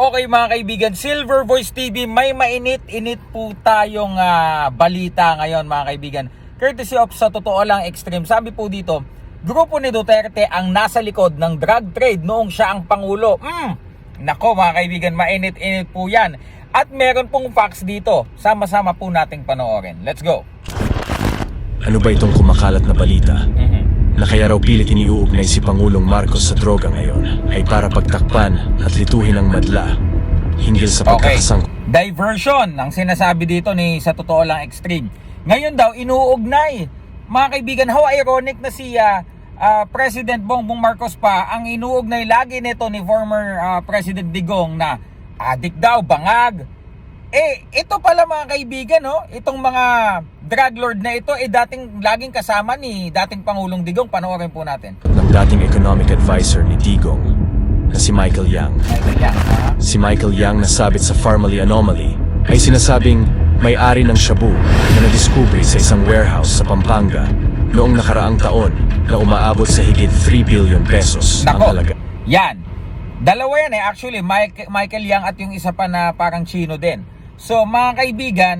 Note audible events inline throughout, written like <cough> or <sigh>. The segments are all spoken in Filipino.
Okay mga kaibigan, Silver Voice TV, may mainit-init po tayong ah, balita ngayon mga kaibigan. Courtesy of sa totoo lang extreme. Sabi po dito, grupo ni Duterte ang nasa likod ng drug trade noong siya ang Pangulo. Mm, nako mga kaibigan, mainit-init po yan. At meron pong facts dito. Sama-sama po nating panoorin. Let's go. Ano ba itong kumakalat na balita? Mhm. Na kaya raw pilit iniuugnay si Pangulong Marcos sa droga ngayon ay para pagtakpan at lituhin ang madla hinggil sa Okay. pagkakasang Diversion ang sinasabi dito ni sa totoo lang extreme. Ngayon daw inuugnay. Mga kaibigan, how ironic na si ah, President Bongbong Marcos pa ang inuugnay lagi nito ni former ah, President Digong na adik daw, bangag. Eh, ito pala mga kaibigan, no? Itong mga drug lord na ito, eh dating laging kasama ni dating Pangulong Digong. Panoorin po natin. ng dating economic advisor ni Digong na si Michael Yang. Ay, yan, ha? Si Michael Yang nasabit sa Farmally Anomaly ay sinasabing may-ari ng shabu na nadiskubre sa isang warehouse sa Pampanga noong nakaraang taon na umaabot sa higit 3 billion pesos ang Nako, halaga. yan. Dalawa yan eh. Actually, Mike, Michael Yang at yung isa pa na parang Chino din. So, mga kaibigan,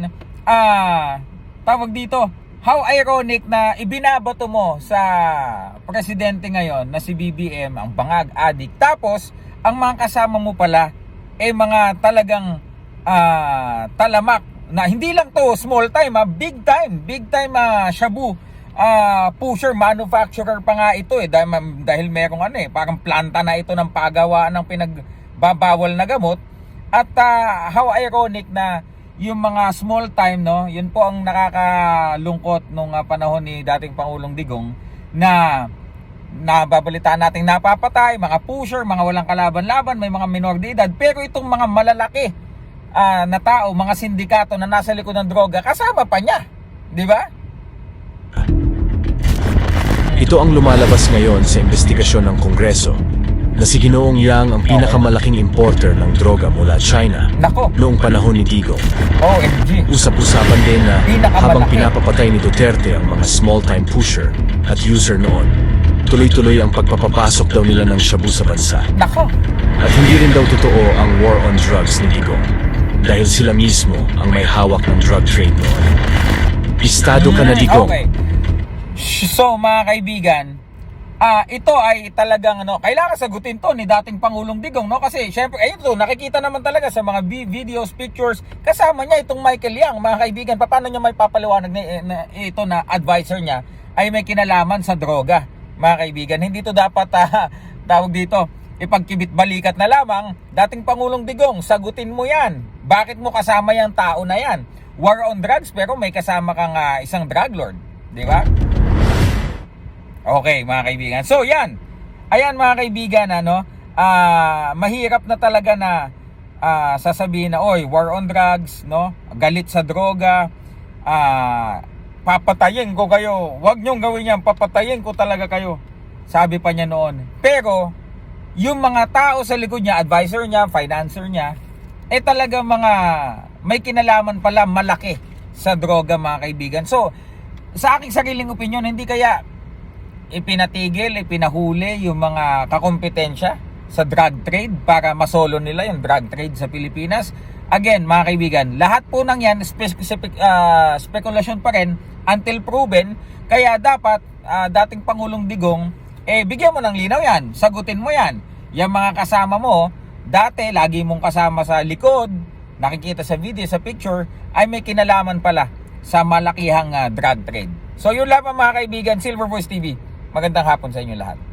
ah, tawag dito, how ironic na ibinabato mo sa presidente ngayon na si BBM, ang bangag adik. Tapos, ang mga kasama mo pala, eh mga talagang ah, talamak na hindi lang to small time, ah, big time, big time ah, shabu ah pusher manufacturer pa nga ito eh dahil, dahil merong ano eh parang planta na ito ng pagawaan ng pinagbabawal na gamot at ah, how ironic na yung mga small time no yun po ang nakakalungkot nung ah, panahon ni dating Pangulong Digong na nababalitaan nating napapatay, mga pusher, mga walang kalaban-laban, may mga minor de edad. Pero itong mga malalaki ah, na tao, mga sindikato na nasa likod ng droga, kasama pa niya. Di ba? Ito ang lumalabas ngayon sa investigasyon ng Kongreso na si Ginoong Yang ang pinakamalaking importer ng droga mula China Nako, noong panahon ni Digong. OMG. Usap-usapan din na Pinakamalaki. habang pinapapatay ni Duterte ang mga small-time pusher at user noon, tuloy-tuloy ang pagpapapasok daw nila ng shabu sa bansa. Nako. At hindi rin daw totoo ang war on drugs ni Digong dahil sila mismo ang may hawak ng drug trade noon. Pistado ka na Mm, Digong. Okay. So mga kaibigan, ah ito ay talagang ano, kailangan sagutin to ni dating Pangulong Digong, no? Kasi syempre, ayun to, nakikita naman talaga sa mga vi- videos, pictures, kasama niya itong Michael Yang, mga kaibigan. Paano niya may papaliwanag na, na ito na advisor niya ay may kinalaman sa droga, mga kaibigan. Hindi to dapat ah, <laughs> tawag dito, ipagkibit balikat na lamang, dating Pangulong Digong, sagutin mo yan. Bakit mo kasama yung tao na yan? War on drugs pero may kasama kang ah, isang drug lord. Di ba? Okay, mga kaibigan. So, yan. Ayan, mga kaibigan, ano, ah, mahirap na talaga na ah, sasabihin na, oy, war on drugs, no? Galit sa droga, ah, papatayin ko kayo. Huwag niyong gawin yan, papatayin ko talaga kayo. Sabi pa niya noon. Pero, yung mga tao sa likod niya, advisor niya, financer niya, eh talaga mga may kinalaman pala malaki sa droga mga kaibigan. So, sa aking sariling opinion, hindi kaya ipinatigil, ipinahuli yung mga kakompetensya sa drug trade para masolo nila yung drug trade sa Pilipinas. Again, mga kaibigan, lahat po ng yan spe- spe- ah, spekulasyon pa rin until proven. Kaya dapat ah, dating Pangulong Digong, eh bigyan mo ng linaw yan, sagutin mo yan. Yung mga kasama mo, dati lagi mong kasama sa likod, nakikita sa video, sa picture, ay may kinalaman pala sa malakihang ah, drug trade. So yun lamang mga kaibigan, Silver Voice TV. Magandang hapon sa inyo lahat.